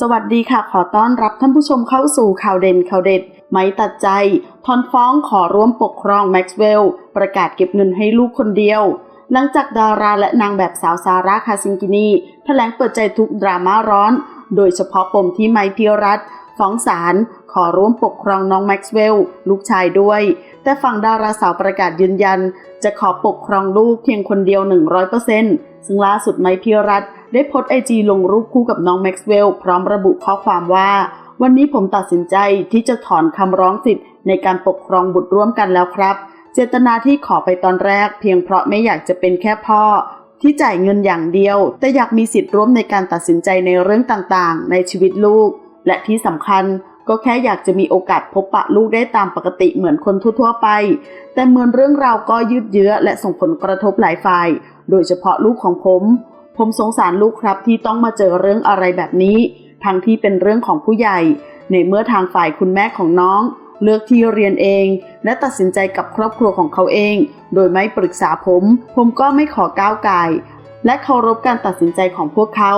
สวัสดีค่ะ ขอต้อนรับท่านผู้ชมเข้าสู่ข่าวเด่นข่าวเด็ด ไม่ตัดใจทอนฟ้องขอร่วมปกครองแม็กซ์เวลล์ประกาศเก็บเงินให้ลูกคนเดียว หลังจากดาราและนางแบบสาวซาร่าคาซิงกินีแถลงเปิดใจทุกดราม่าร้อน โดยเฉพาะปมที่ไมค์พิรัตฟ้องศาลขอร่วมปกครองน้องแม็กซ์เวลล์ลูกชายด้วย แต่ฝั่งดาราสาวประกาศยืนยัน จะขอปกครองลูกเพียงคนเดียว 100%ซึ่งล่าสุดไมค์พิรัต ได้โพสไอจีลงรูปคู่กับน้องแม็กซ์เวลล์พร้อมระบุข้อความว่า วันนี้ผมตัดสินใจที่จะถอนคำร้องสิทธิ์ในการปกครองบุตรร่วมกันแล้วครับ เจตนาที่ขอไปตอนแรก เพียงเพราะไม่อยากจะเป็นแค่พ่อ ที่จ่ายเงินอย่างเดียว แต่อยากมีสิทธิ์ร่วมในการตัดสินใจในเรื่องต่างๆ ในชีวิตลูก และที่สำคัญก็แค่อยากจะมีโอกาสพบปะลูกได้ตามปกติเหมือนคนทั่วๆไป แต่เหมือนเรื่องราวก็ยืดเยื้อและส่งผลกระทบหลายฝ่าย โดยเฉพาะลูกของผม ผมสงสารลูกครับที่ต้องมาเจอเรื่องอะไรแบบนี้ ทั้งที่เป็นเรื่องของผู้ใหญ่ ในเมื่อทางฝ่ายคุณแม่ของน้อง เลือกที่เรียนเอง และตัดสินใจกับครอบครัวของเขาเอง โดยไม่ปรึกษาผม ผมก็ไม่ขอก้าวไก่และเคารพการตัดสินใจของพวกเขา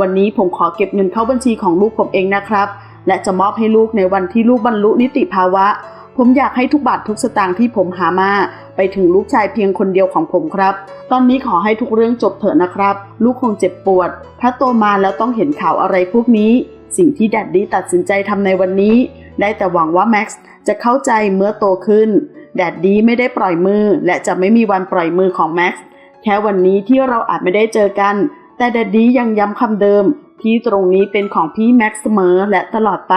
วันนี้ผมขอเก็บเงินเข้าบัญชีของลูกผมเองนะครับ และจะมอบให้ลูกในวันที่ลูกบรรลุนิติภาวะ ผมอยากให้ทุกบาททุกสตางค์ที่ผมหามา ไปถึงลูกชายเพียงคนเดียวของผมครับ ตอนนี้ขอให้ทุกเรื่องจบเถอะนะครับ ลูกคงเจ็บปวด ถ้าโตมาแล้วต้องเห็นข่าวอะไรพวกนี้ สิ่งที่แดดดี้ตัดสินใจทำในวันนี้ ได้แต่หวังว่าแม็กซ์จะเข้าใจเมื่อโตขึ้น แดดดี้ไม่ได้ปล่อยมือ และจะไม่มีวันปล่อยมือของแม็กซ์แค่วันนี้ที่เราอาจไม่ได้เจอกัน แต่แดดดี้ยังย้ำคำเดิมที่ตรงนี้เป็นของพี่แม็กซ์เสมอและตลอดไป